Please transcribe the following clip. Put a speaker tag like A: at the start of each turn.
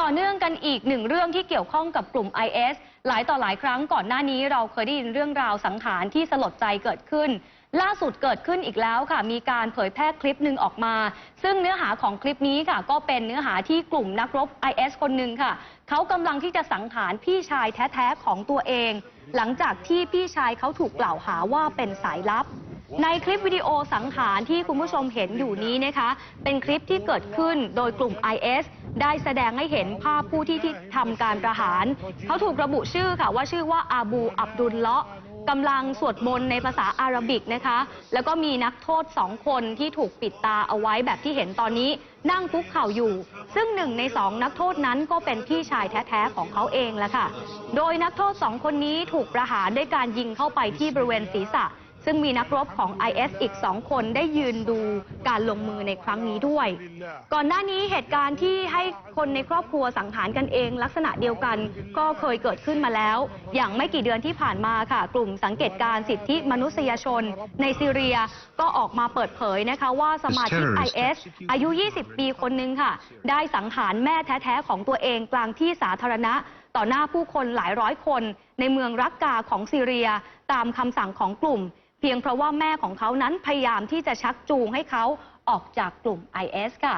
A: ต่อเนื่องกันอีกหนึ่งเรื่องที่เกี่ยวข้องกับกลุ่ม IS หลายต่อหลายครั้งก่อนหน้านี้เราเคยได้ยินเรื่องราวสังหารที่สลดใจเกิดขึ้น ล่าสุดเกิดขึ้นอีกแล้วค่ะ มีการเผยแพร่คลิปหนึ่งออกมา ซึ่งเนื้อหาของคลิปนี้ค่ะ ก็เป็นเนื้อหาที่กลุ่มนักรบ IS คนหนึ่งค่ะ เขากำลังที่จะสังหารพี่ชายแท้ๆของตัวเอง หลังจากที่พี่ชายเขาถูกกล่าวหาว่าเป็นสายลับในคลิปวิดีโอสังหารที่คุณผู้ชมเห็นอยู่นี้นะคะ เป็นคลิปที่เกิดขึ้นโดยกลุ่ม IS ได้แสดงให้เห็นภาพผู้ที่ที่ทำการประหาร เขาถูกระบุชื่อค่ะว่าชื่อว่าอาบูอับดุลเลาะกำลังสวดมนต์ในภาษาอาหรับิกนะคะ แล้วก็มีนักโทษสองคนที่ถูกปิดตาเอาไว้แบบที่เห็นตอนนี้นั่งคุกเข่าอยู่ ซึ่งหนึ่งในสองนักโทษนั้นก็เป็นพี่ชายแท้ๆของเขาเองแหละค่ะ โดยนักโทษสองคนนี้ถูกประหารด้วยการยิงเข้าไปที่บริเวณศีรษะ ซึ่งมีนักรบของ IS อีกสองคนได้ยืนดูการลงมือในครั้งนี้ด้วย ก่อนหน้านี้เหตุการณ์ที่ให้คนในครอบครัวสังหารกันเอง ลักษณะเดียวกันก็เคยเกิดขึ้นมาแล้ว อย่างไม่กี่เดือนที่ผ่านมาค่ะ กลุ่มสังเกตการณ์สิทธิมนุษยชน ในซีเรียก็ออกมาเปิดเผยนะคะว่าสมาชิก IS อายุ 20 ปีคนหนึ่งค่ะ ได้สังหารแม่แท้ๆของตัวเองกลางที่สาธารณะต่อหน้าผู้คนหลายร้อยคน ในเมืองรักกาของซีเรีย ตามคำสั่งของกลุ่ม เพียงเพราะว่าแม่ของเขานั้นพยายามที่จะชักจูงให้เขาออกจากกลุ่ม IS ค่ะ